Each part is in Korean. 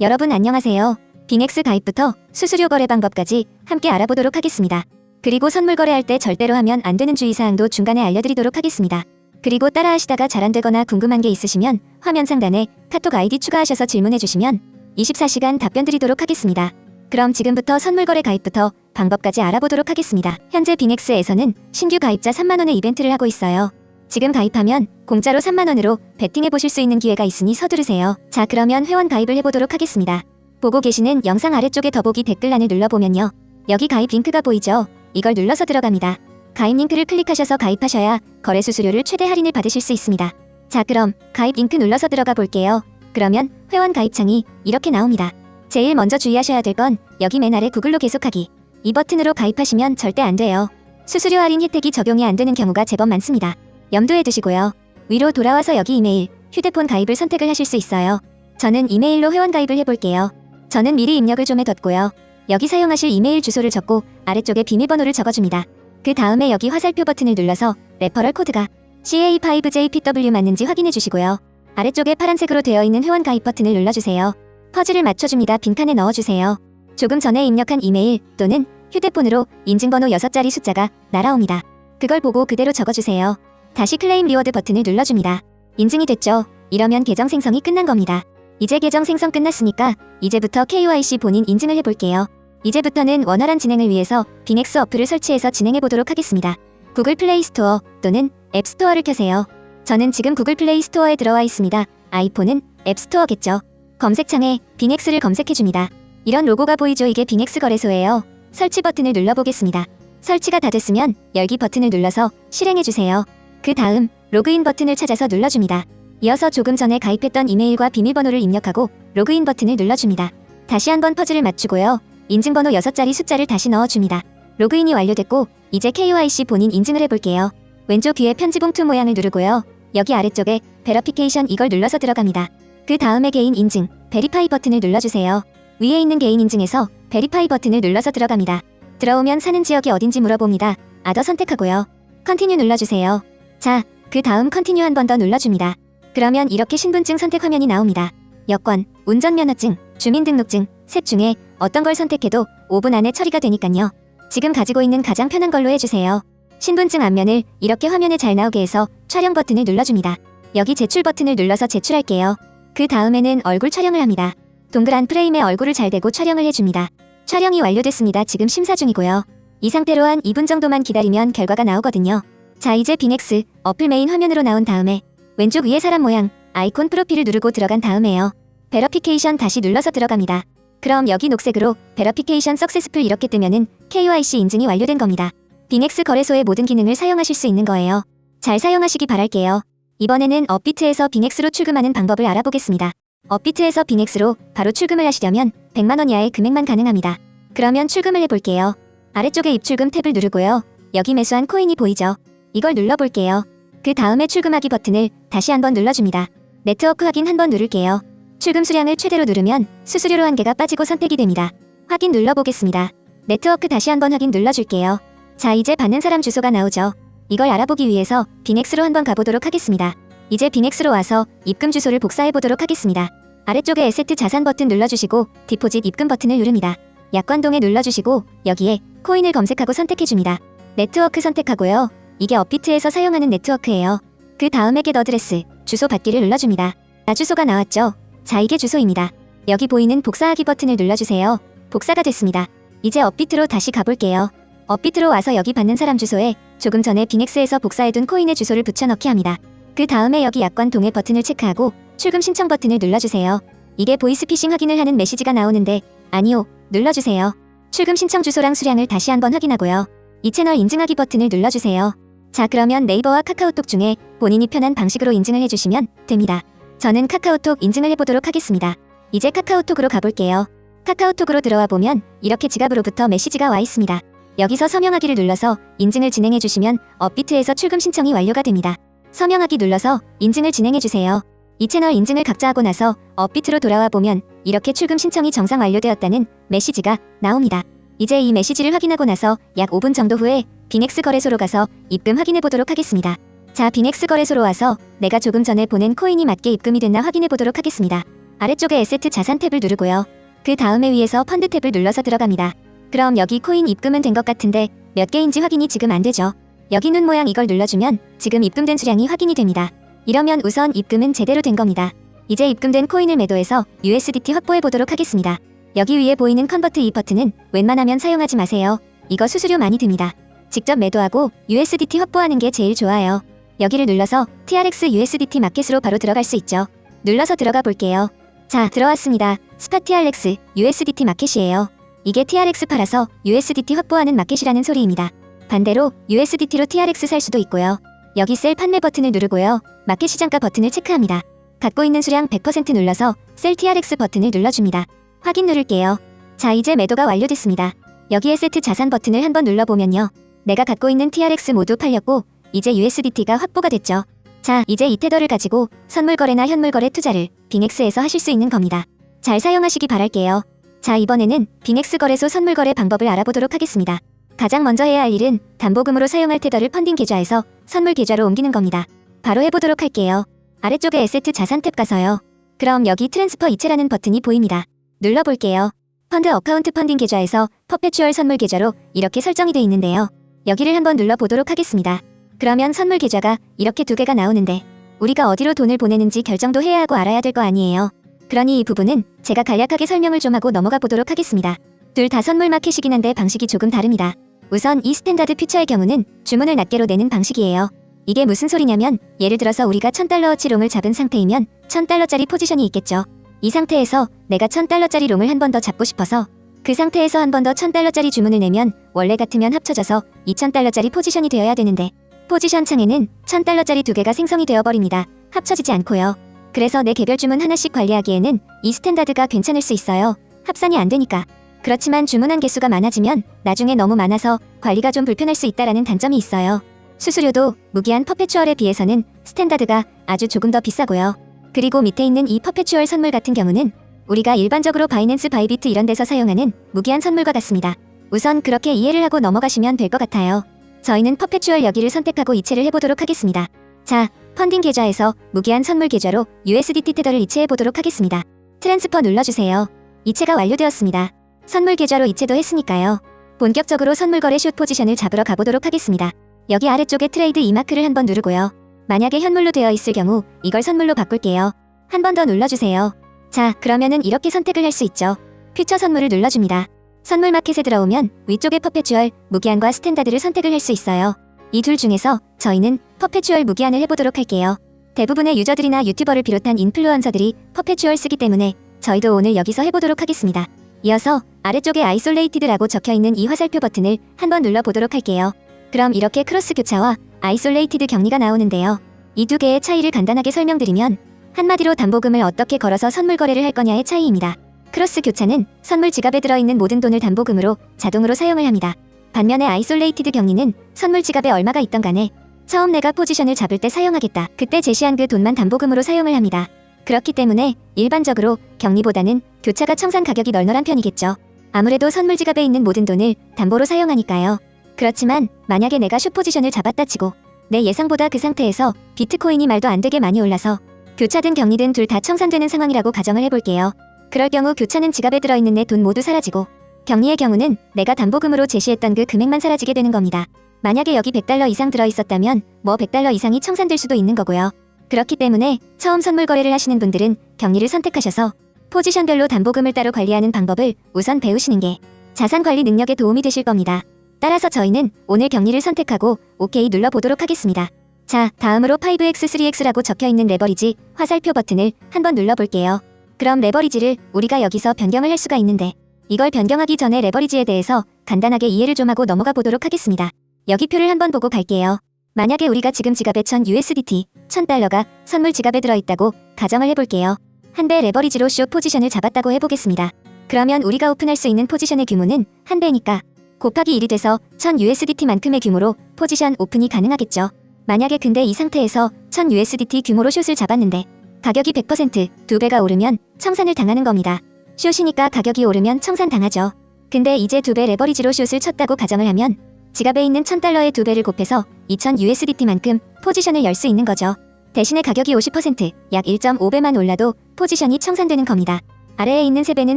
여러분 안녕하세요. 빙엑스 가입부터 수수료 거래 방법까지 함께 알아보도록 하겠습니다. 그리고 선물 거래할 때 절대로 하면 안 되는 주의사항도 중간에 알려드리도록 하겠습니다. 그리고 따라하시다가 잘 안 되거나 궁금한 게 있으시면 화면 상단에 카톡 아이디 추가하셔서 질문해 주시면 24시간 답변 드리도록 하겠습니다. 그럼 지금부터 선물 거래 가입부터 방법까지 알아보도록 하겠습니다. 현재 빙엑스에서는 신규 가입자 3만원의 이벤트를 하고 있어요. 지금 가입하면 공짜로 3만원으로 베팅해 보실 수 있는 기회가 있으니 서두르세요. 자, 그러면 회원 가입을 해보도록 하겠습니다. 보고 계시는 영상 아래쪽에 더보기 댓글란을 눌러보면요. 여기 가입 링크가 보이죠? 이걸 눌러서 들어갑니다. 가입 링크를 클릭하셔서 가입하셔야 거래 수수료를 최대 할인을 받으실 수 있습니다. 자, 그럼 가입 링크 눌러서 들어가 볼게요. 그러면 회원 가입 창이 이렇게 나옵니다. 제일 먼저 주의하셔야 될 건 여기 맨 아래 구글로 계속하기. 이 버튼으로 가입하시면 절대 안 돼요. 수수료 할인 혜택이 적용이 안 되는 경우가 제법 많습니다. 염두에 두시고요. 위로 돌아와서 여기 이메일, 휴대폰 가입을 선택을 하실 수 있어요. 저는 이메일로 회원 가입을 해볼게요. 저는 미리 입력을 좀 해뒀고요. 여기 사용하실 이메일 주소를 적고 아래쪽에 비밀번호를 적어줍니다. 그 다음에 여기 화살표 버튼을 눌러서 레퍼럴 코드가 CA5JPW 맞는지 확인해 주시고요. 아래쪽에 파란색으로 되어 있는 회원 가입 버튼을 눌러주세요. 퍼즐을 맞춰줍니다. 빈칸에 넣어주세요. 조금 전에 입력한 이메일 또는 휴대폰으로 인증번호 6자리 숫자가 날아옵니다. 그걸 보고 그대로 적어주세요. 다시 클레임 리워드 버튼을 눌러줍니다. 인증이 됐죠? 이러면 계정 생성이 끝난 겁니다. 이제 계정 생성 끝났으니까 이제부터 KYC 본인 인증을 해볼게요. 이제부터는 원활한 진행을 위해서 빙엑스 어플을 설치해서 진행해 보도록 하겠습니다. 구글 플레이 스토어 또는 앱 스토어를 켜세요. 저는 지금 구글 플레이 스토어에 들어와 있습니다. 아이폰은 앱 스토어겠죠. 검색창에 빙엑스를 검색해 줍니다. 이런 로고가 보이죠? 이게 빙엑스 거래소예요. 설치 버튼을 눌러보겠습니다. 설치가 다 됐으면 열기 버튼을 눌러서 실행해 주세요. 그 다음 로그인 버튼을 찾아서 눌러줍니다. 이어서 조금 전에 가입했던 이메일과 비밀번호를 입력하고 로그인 버튼을 눌러줍니다. 다시 한번 퍼즐을 맞추고요. 인증번호 6자리 숫자를 다시 넣어줍니다. 로그인이 완료됐고 이제 KYC 본인 인증을 해볼게요. 왼쪽 위에 편지 봉투 모양을 누르고요. 여기 아래쪽에 베러피케이션 이걸 눌러서 들어갑니다. 그 다음에 개인 인증, 베리파이 버튼을 눌러주세요. 위에 있는 개인 인증에서 베리파이 버튼을 눌러서 들어갑니다. 들어오면 사는 지역이 어딘지 물어봅니다. 아더 선택하고요. 컨티뉴 눌러주세요. 자, 그 다음 컨티뉴 한 번 더 눌러줍니다. 그러면 이렇게 신분증 선택 화면이 나옵니다. 여권, 운전면허증, 주민등록증, 셋 중에 어떤 걸 선택해도 5분 안에 처리가 되니깐요. 지금 가지고 있는 가장 편한 걸로 해주세요. 신분증 앞면을 이렇게 화면에 잘 나오게 해서 촬영 버튼을 눌러줍니다. 여기 제출 버튼을 눌러서 제출할게요. 그 다음에는 얼굴 촬영을 합니다. 동그란 프레임에 얼굴을 잘 대고 촬영을 해줍니다. 촬영이 완료됐습니다. 지금 심사 중이고요. 이 상태로 한 2분 정도만 기다리면 결과가 나오거든요. 자 이제 빙엑스 어플 메인 화면으로 나온 다음에 왼쪽 위에 사람 모양 아이콘 프로필을 누르고 들어간 다음에요. 베러피케이션 다시 눌러서 들어갑니다. 그럼 여기 녹색으로 베러피케이션 석세스풀 이렇게 뜨면은 KYC 인증이 완료된 겁니다. 빙엑스 거래소의 모든 기능을 사용하실 수 있는 거예요. 잘 사용하시기 바랄게요. 이번에는 업비트에서 빙엑스로 출금하는 방법을 알아보겠습니다. 업비트에서 빙엑스로 바로 출금을 하시려면 100만원 이하의 금액만 가능합니다. 그러면 출금을 해볼게요. 아래쪽에 입출금 탭을 누르고요. 여기 매수한 코인이 보이죠? 이걸 눌러볼게요. 그 다음에 출금하기 버튼을 다시 한번 눌러줍니다. 네트워크 확인 한번 누를게요. 출금 수량을 최대로 누르면 수수료로 한 개가 빠지고 선택이 됩니다. 확인 눌러보겠습니다. 네트워크 다시 한번 확인 눌러줄게요. 자 이제 받는 사람 주소가 나오죠. 이걸 알아보기 위해서 빙엑스로 한번 가보도록 하겠습니다. 이제 빙엑스로 와서 입금 주소를 복사해 보도록 하겠습니다. 아래쪽에 에세트 자산 버튼 눌러주시고 디포짓 입금 버튼을 누릅니다. 약관동에 눌러주시고 여기에 코인을 검색하고 선택해줍니다. 네트워크 선택하고요. 이게 업비트에서 사용하는 네트워크예요. 그 다음에 겟 어드레스, 주소 받기를 눌러줍니다. 나 주소가 나왔죠? 자 이게 주소입니다. 여기 보이는 복사하기 버튼을 눌러주세요. 복사가 됐습니다. 이제 업비트로 다시 가볼게요. 업비트로 와서 여기 받는 사람 주소에 조금 전에 빙엑스에서 복사해둔 코인의 주소를 붙여넣기 합니다. 그 다음에 여기 약관 동의 버튼을 체크하고 출금 신청 버튼을 눌러주세요. 이게 보이스피싱 확인을 하는 메시지가 나오는데 아니요 눌러주세요. 출금 신청 주소랑 수량을 다시 한번 확인하고요. 이 채널 인증하기 버튼을 눌러주세요. 자 그러면 네이버와 카카오톡 중에 본인이 편한 방식으로 인증을 해주시면 됩니다. 저는 카카오톡 인증을 해보도록 하겠습니다. 이제 카카오톡으로 가볼게요. 카카오톡으로 들어와 보면 이렇게 지갑으로부터 메시지가 와 있습니다. 여기서 서명하기를 눌러서 인증을 진행해 주시면 업비트에서 출금 신청이 완료가 됩니다. 서명하기 눌러서 인증을 진행해 주세요. 이 채널 인증을 각자 하고 나서 업비트로 돌아와 보면 이렇게 출금 신청이 정상 완료되었다는 메시지가 나옵니다. 이제 이 메시지를 확인하고 나서 약 5분 정도 후에 빙엑스 거래소로 가서 입금 확인해 보도록 하겠습니다. 자, 빙엑스 거래소로 와서 내가 조금 전에 보낸 코인이 맞게 입금이 됐나 확인해 보도록 하겠습니다. 아래쪽에 에세트 자산 탭을 누르고요. 그 다음에 위에서 펀드 탭을 눌러서 들어갑니다. 그럼 여기 코인 입금은 된 것 같은데 몇 개인지 확인이 지금 안 되죠. 여기 눈 모양 이걸 눌러주면 지금 입금된 수량이 확인이 됩니다. 이러면 우선 입금은 제대로 된 겁니다. 이제 입금된 코인을 매도해서 USDT 확보해 보도록 하겠습니다. 여기 위에 보이는 컨버트 이 버튼은 웬만하면 사용하지 마세요. 이거 수수료 많이 듭니다. 직접 매도하고 USDT 확보하는 게 제일 좋아요. 여기를 눌러서 TRX USDT 마켓으로 바로 들어갈 수 있죠. 눌러서 들어가 볼게요. 자, 들어왔습니다. 스파 TRX USDT 마켓이에요. 이게 TRX 팔아서 USDT 확보하는 마켓이라는 소리입니다. 반대로 USDT로 TRX 살 수도 있고요. 여기 셀 판매 버튼을 누르고요. 마켓 시장가 버튼을 체크합니다. 갖고 있는 수량 100% 눌러서 셀 TRX 버튼을 눌러줍니다. 확인 누를게요. 자, 이제 매도가 완료됐습니다. 여기에 세트 자산 버튼을 한번 눌러보면요. 내가 갖고 있는 TRX 모두 팔렸고 이제 USDT가 확보가 됐죠. 자, 이제 이 테더를 가지고 선물 거래나 현물 거래 투자를 빙엑스에서 하실 수 있는 겁니다. 잘 사용하시기 바랄게요. 자, 이번에는 빙엑스 거래소 선물 거래 방법을 알아보도록 하겠습니다. 가장 먼저 해야 할 일은 담보금으로 사용할 테더를 펀딩 계좌에서 선물 계좌로 옮기는 겁니다. 바로 해보도록 할게요. 아래쪽에 에세트 자산 탭 가서요. 그럼 여기 트랜스퍼 이체라는 버튼이 보입니다. 눌러볼게요. 펀드 어카운트 펀딩 계좌에서 퍼페추얼 선물 계좌로 이렇게 설정이 돼 있는데요. 여기를 한번 눌러보도록 하겠습니다. 그러면 선물 계좌가 이렇게 두 개가 나오는데 우리가 어디로 돈을 보내는지 결정도 해야 하고 알아야 될 거 아니에요. 그러니 이 부분은 제가 간략하게 설명을 좀 하고 넘어가 보도록 하겠습니다. 둘 다 선물 마켓이긴 한데 방식이 조금 다릅니다. 우선 이 스탠다드 퓨처의 경우는 주문을 낱개로 내는 방식이에요. 이게 무슨 소리냐면 예를 들어서 우리가 1000달러어치 롱을 잡은 상태이면 1000달러짜리 포지션이 있겠죠. 이 상태에서 내가 1000달러짜리 롱을 한 번 더 잡고 싶어서 그 상태에서 한 번 더 1000달러짜리 주문을 내면 원래 같으면 합쳐져서 2000달러짜리 포지션이 되어야 되는데 포지션 창에는 1000달러짜리 두 개가 생성이 되어 버립니다. 합쳐지지 않고요. 그래서 내 개별 주문 하나씩 관리하기에는 이 스탠다드가 괜찮을 수 있어요. 합산이 안 되니까. 그렇지만 주문한 개수가 많아지면 나중에 너무 많아서 관리가 좀 불편할 수 있다라는 단점이 있어요. 수수료도 무기한 퍼페추얼에 비해서는 스탠다드가 아주 조금 더 비싸고요. 그리고 밑에 있는 이 퍼페추얼 선물 같은 경우는 우리가 일반적으로 바이낸스 바이비트 이런 데서 사용하는 무기한 선물과 같습니다. 우선 그렇게 이해를 하고 넘어가시면 될 것 같아요. 저희는 퍼페추얼 여기를 선택하고 이체를 해보도록 하겠습니다. 자, 펀딩 계좌에서 무기한 선물 계좌로 USDT 테더를 이체해 보도록 하겠습니다. 트랜스퍼 눌러주세요. 이체가 완료되었습니다. 선물 계좌로 이체도 했으니까요. 본격적으로 선물 거래 숏 포지션을 잡으러 가보도록 하겠습니다. 여기 아래쪽에 트레이드 이 마크를 한번 누르고요. 만약에 현물로 되어 있을 경우 이걸 선물로 바꿀게요. 한 번 더 눌러주세요. 자, 그러면은 이렇게 선택을 할 수 있죠. 퓨처 선물을 눌러줍니다. 선물 마켓에 들어오면 위쪽에 퍼페추얼, 무기한과 스탠다드를 선택을 할 수 있어요. 이 둘 중에서 저희는 퍼페추얼 무기한을 해보도록 할게요. 대부분의 유저들이나 유튜버를 비롯한 인플루언서들이 퍼페추얼 쓰기 때문에 저희도 오늘 여기서 해보도록 하겠습니다. 이어서 아래쪽에 아이솔레이티드라고 적혀있는 이 화살표 버튼을 한번 눌러보도록 할게요. 그럼 이렇게 크로스 교차와 아이솔레이티드 격리가 나오는데요. 이 두 개의 차이를 간단하게 설명드리면 한마디로 담보금을 어떻게 걸어서 선물 거래를 할 거냐의 차이입니다. 크로스 교차는 선물 지갑에 들어있는 모든 돈을 담보금으로 자동으로 사용을 합니다. 반면에 아이솔레이티드 격리는 선물 지갑에 얼마가 있던 간에 처음 내가 포지션을 잡을 때 사용하겠다. 그때 제시한 그 돈만 담보금으로 사용을 합니다. 그렇기 때문에 일반적으로 격리보다는 교차가 청산 가격이 널널한 편이겠죠. 아무래도 선물 지갑에 있는 모든 돈을 담보로 사용하니까요. 그렇지만 만약에 내가 숏 포지션을 잡았다 치고 내 예상보다 그 상태에서 비트코인이 말도 안 되게 많이 올라서 교차든 격리든 둘 다 청산되는 상황이라고 가정을 해볼게요. 그럴 경우 교차는 지갑에 들어있는 내 돈 모두 사라지고 격리의 경우는 내가 담보금으로 제시했던 그 금액만 사라지게 되는 겁니다. 만약에 여기 100달러 이상 들어있었다면 뭐 100달러 이상이 청산될 수도 있는 거고요. 그렇기 때문에 처음 선물 거래를 하시는 분들은 격리를 선택하셔서 포지션별로 담보금을 따로 관리하는 방법을 우선 배우시는 게 자산 관리 능력에 도움이 되실 겁니다. 따라서 저희는 오늘 격리를 선택하고 OK 눌러보도록 하겠습니다. 자, 다음으로 5X3X라고 적혀있는 레버리지 화살표 버튼을 한번 눌러볼게요. 그럼 레버리지를 우리가 여기서 변경을 할 수가 있는데 이걸 변경하기 전에 레버리지에 대해서 간단하게 이해를 좀 하고 넘어가 보도록 하겠습니다. 여기 표를 한번 보고 갈게요. 만약에 우리가 지금 지갑에 1000 USDT, 1000달러가 선물 지갑에 들어있다고 가정을 해볼게요. 한 배 레버리지로 쇼 포지션을 잡았다고 해보겠습니다. 그러면 우리가 오픈할 수 있는 포지션의 규모는 한 배니까 곱하기 1이 돼서 1000 USDT만큼의 규모로 포지션 오픈이 가능하겠죠. 만약에 근데 이 상태에서 1000 USDT 규모로 숏을 잡았는데 가격이 100%, 두 배가 오르면 청산을 당하는 겁니다. 숏이니까 가격이 오르면 청산 당하죠. 근데 이제 두 배 레버리지로 숏을 쳤다고 가정을 하면 지갑에 있는 1000달러의 두 배를 곱해서 2000 USDT만큼 포지션을 열 수 있는 거죠. 대신에 가격이 50%, 약 1.5배만 올라도 포지션이 청산되는 겁니다. 아래에 있는 3배는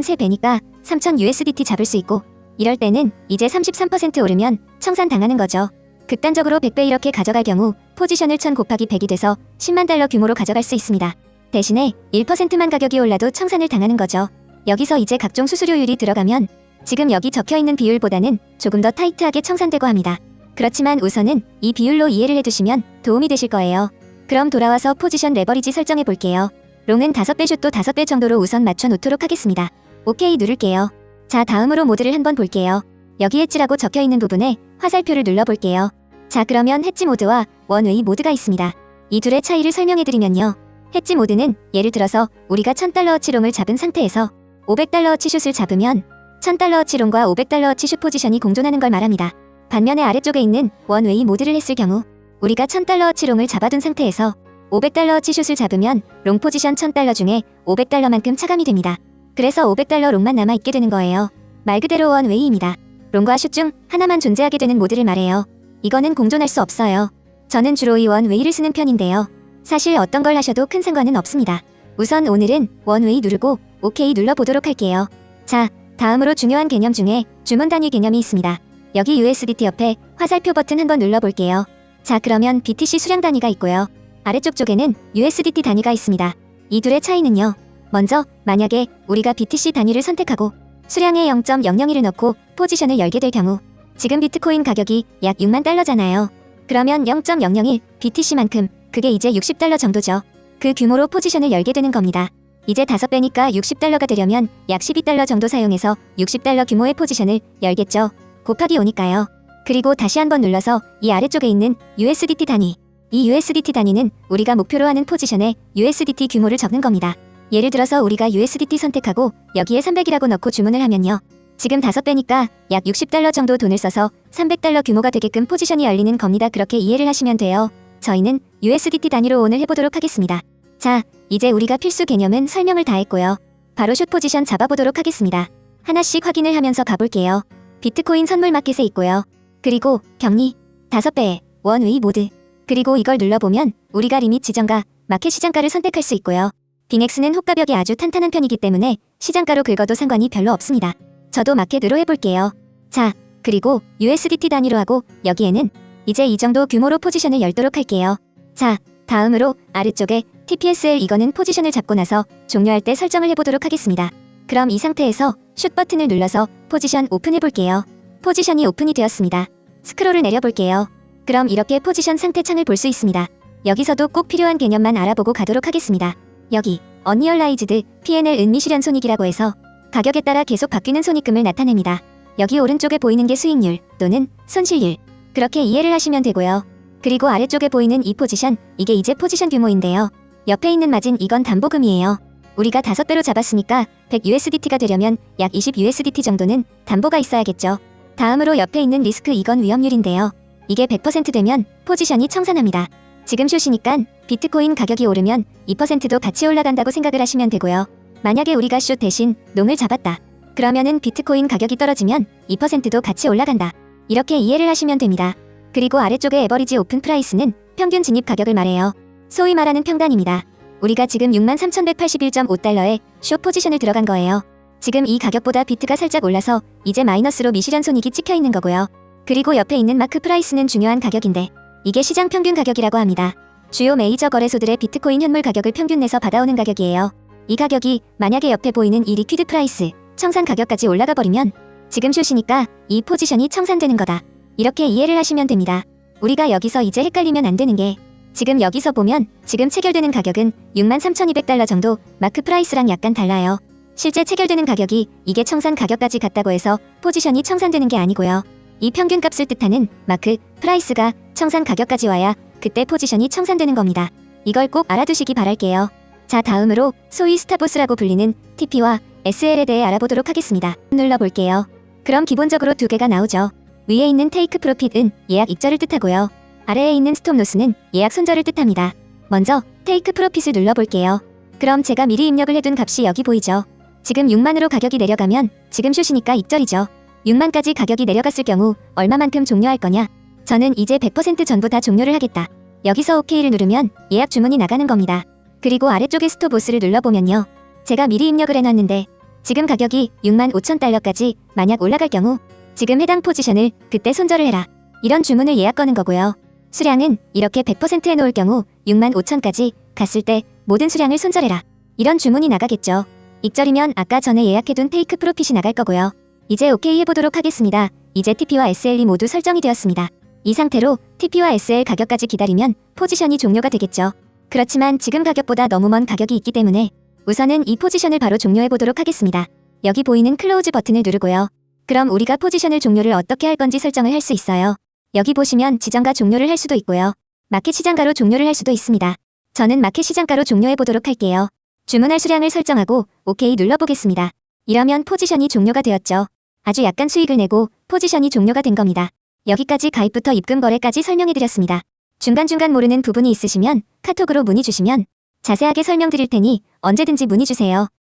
3배니까 3000 USDT 잡을 수 있고 이럴 때는 이제 33% 오르면 청산 당하는 거죠. 극단적으로 100배 이렇게 가져갈 경우 포지션을 1000 곱하기 100이 돼서 10만 달러 규모로 가져갈 수 있습니다. 대신에 1%만 가격이 올라도 청산을 당하는 거죠. 여기서 이제 각종 수수료율이 들어가면 지금 여기 적혀 있는 비율보다는 조금 더 타이트하게 청산되고 합니다. 그렇지만 우선은 이 비율로 이해를 해두시면 도움이 되실 거예요. 그럼 돌아와서 포지션 레버리지 설정해 볼게요. 롱은 5배 슛도 5배 정도로 우선 맞춰 놓도록 하겠습니다. 오케이 누를게요. 자 다음으로 모드를 한번 볼게요. 여기 엣지라고 적혀 있는 부분에 화살표를 눌러 볼게요. 자 그러면 해지 모드와 원웨이 모드가 있습니다. 이 둘의 차이를 설명해 드리면요. 해지 모드는 예를 들어서 우리가 1000달러어치 롱을 잡은 상태에서 500달러어치 슛을 잡으면 1000달러어치 롱과 500달러어치 슛 포지션이 공존하는 걸 말합니다. 반면에 아래쪽에 있는 원웨이 모드를 했을 경우 우리가 1000달러어치 롱을 잡아둔 상태에서 500달러어치 슛을 잡으면 롱 포지션 1000달러 중에 500달러만큼 차감이 됩니다. 그래서 500달러 롱만 남아 있게 되는 거예요. 말 그대로 원웨이입니다. 롱과 슛 중 하나만 존재하게 되는 모드를 말해요. 이거는 공존할 수 없어요. 저는 주로 이 원웨이를 쓰는 편인데요. 사실 어떤 걸 하셔도 큰 상관은 없습니다. 우선 오늘은 원웨이 누르고 오케이 눌러보도록 할게요. 자, 다음으로 중요한 개념 중에 주문 단위 개념이 있습니다. 여기 USDT 옆에 화살표 버튼 한번 눌러볼게요. 자, 그러면 BTC 수량 단위가 있고요. 아래쪽 쪽에는 USDT 단위가 있습니다. 이 둘의 차이는요. 먼저, 만약에 우리가 BTC 단위를 선택하고 수량에 0.001을 넣고 포지션을 열게 될 경우 지금 비트코인 가격이 약 6만 달러잖아요. 그러면 0.001 BTC만큼 그게 이제 60달러 정도죠. 그 규모로 포지션을 열게 되는 겁니다. 이제 5배니까 60달러가 되려면 약 12달러 정도 사용해서 60달러 규모의 포지션을 열겠죠. 곱하기 5니까요. 그리고 다시 한번 눌러서 이 아래쪽에 있는 USDT 단위. 이 USDT 단위는 우리가 목표로 하는 포지션의 USDT 규모를 적는 겁니다. 예를 들어서 우리가 USDT 선택하고 여기에 300이라고 넣고 주문을 하면요. 지금 5배니까 약 60달러 정도 돈을 써서 300달러 규모가 되게끔 포지션이 열리는 겁니다. 그렇게 이해를 하시면 돼요. 저희는 USDT 단위로 오늘 해보도록 하겠습니다. 자, 이제 우리가 필수 개념은 설명을 다 했고요. 바로 슛 포지션 잡아보도록 하겠습니다. 하나씩 확인을 하면서 가볼게요. 비트코인 선물 마켓에 있고요. 그리고 격리, 5배의 원웨이 모드. 그리고 이걸 눌러보면 우리가 리밋 지정과 마켓 시장가를 선택할 수 있고요. 빙엑스는 호가벽이 아주 탄탄한 편이기 때문에 시장가로 긁어도 상관이 별로 없습니다. 저도 마켓으로 해볼게요. 자, 그리고 USDT 단위로 하고 여기에는 이제 이 정도 규모로 포지션을 열도록 할게요. 자, 다음으로 아래쪽에 TPSL 이거는 포지션을 잡고 나서 종료할 때 설정을 해보도록 하겠습니다. 그럼 이 상태에서 슛 버튼을 눌러서 포지션 오픈해볼게요. 포지션이 오픈이 되었습니다. 스크롤을 내려볼게요. 그럼 이렇게 포지션 상태 창을 볼 수 있습니다. 여기서도 꼭 필요한 개념만 알아보고 가도록 하겠습니다. 여기 언리얼라이즈드 PNL 은미실현 손익이라고 해서 가격에 따라 계속 바뀌는 손익금을 나타냅니다. 여기 오른쪽에 보이는 게 수익률 또는 손실률 그렇게 이해를 하시면 되고요. 그리고 아래쪽에 보이는 이 포지션 이게 이제 포지션 규모인데요. 옆에 있는 마진 이건 담보금이에요. 우리가 5배로 잡았으니까 100 USDT가 되려면 약 20 USDT 정도는 담보가 있어야겠죠. 다음으로 옆에 있는 리스크 이건 위험률인데요. 이게 100% 되면 포지션이 청산합니다. 지금 숏이니까 비트코인 가격이 오르면 2%도 같이 올라간다고 생각을 하시면 되고요. 만약에 우리가 숏 대신 농을 잡았다. 그러면은 비트코인 가격이 떨어지면 2%도 같이 올라간다. 이렇게 이해를 하시면 됩니다. 그리고 아래쪽에 에버리지 오픈 프라이스는 평균 진입 가격을 말해요. 소위 말하는 평단입니다. 우리가 지금 63,181.5달러에 숏 포지션을 들어간 거예요. 지금 이 가격보다 비트가 살짝 올라서 이제 마이너스로 미실현 손익이 찍혀 있는 거고요. 그리고 옆에 있는 마크 프라이스는 중요한 가격인데 이게 시장 평균 가격이라고 합니다. 주요 메이저 거래소들의 비트코인 현물 가격을 평균 내서 받아오는 가격이에요. 이 가격이 만약에 옆에 보이는 이 리퀴드 프라이스, 청산 가격까지 올라가 버리면 지금 숏이니까 이 포지션이 청산되는 거다. 이렇게 이해를 하시면 됩니다. 우리가 여기서 이제 헷갈리면 안 되는 게 지금 여기서 보면 지금 체결되는 가격은 63,200달러 정도 마크 프라이스랑 약간 달라요. 실제 체결되는 가격이 이게 청산 가격까지 같다고 해서 포지션이 청산되는 게 아니고요. 이 평균 값을 뜻하는 마크 프라이스가 청산 가격까지 와야 그때 포지션이 청산되는 겁니다. 이걸 꼭 알아두시기 바랄게요. 자 다음으로 소위 스타보스라고 불리는 TP와 SL에 대해 알아보도록 하겠습니다. 눌러볼게요. 그럼 기본적으로 두 개가 나오죠. 위에 있는 테이크 프로핏은 예약 익절을 뜻하고요. 아래에 있는 스톱 로스는 예약 손절을 뜻합니다. 먼저 테이크 프로핏을 눌러볼게요. 그럼 제가 미리 입력을 해둔 값이 여기 보이죠. 지금 6만으로 가격이 내려가면 지금 슛이니까 익절이죠. 6만까지 가격이 내려갔을 경우 얼마만큼 종료할 거냐? 저는 이제 100% 전부 다 종료를 하겠다. 여기서 OK를 누르면 예약 주문이 나가는 겁니다. 그리고 아래쪽에 스톱보스를 눌러보면요. 제가 미리 입력을 해놨는데 지금 가격이 6만 5천 달러까지 만약 올라갈 경우 지금 해당 포지션을 그때 손절을 해라. 이런 주문을 예약 거는 거고요. 수량은 이렇게 100% 해놓을 경우 6만 5천까지 갔을 때 모든 수량을 손절해라. 이런 주문이 나가겠죠. 익절이면 아까 전에 예약해둔 테이크 프로핏이 나갈 거고요. 이제 OK 해보도록 하겠습니다. 이제 TP와 SL이 모두 설정이 되었습니다. 이 상태로 TP와 SL 가격까지 기다리면 포지션이 종료가 되겠죠. 그렇지만 지금 가격보다 너무 먼 가격이 있기 때문에 우선은 이 포지션을 바로 종료해 보도록 하겠습니다. 여기 보이는 클로즈 버튼을 누르고요. 그럼 우리가 포지션을 종료를 어떻게 할 건지 설정을 할 수 있어요. 여기 보시면 지정가 종료를 할 수도 있고요. 마켓 시장가로 종료를 할 수도 있습니다. 저는 마켓 시장가로 종료해 보도록 할게요. 주문할 수량을 설정하고 OK 눌러보겠습니다. 이러면 포지션이 종료가 되었죠. 아주 약간 수익을 내고 포지션이 종료가 된 겁니다. 여기까지 가입부터 입금 거래까지 설명해 드렸습니다. 중간중간 모르는 부분이 있으시면 카톡으로 문의 주시면 자세하게 설명드릴 테니 언제든지 문의 주세요.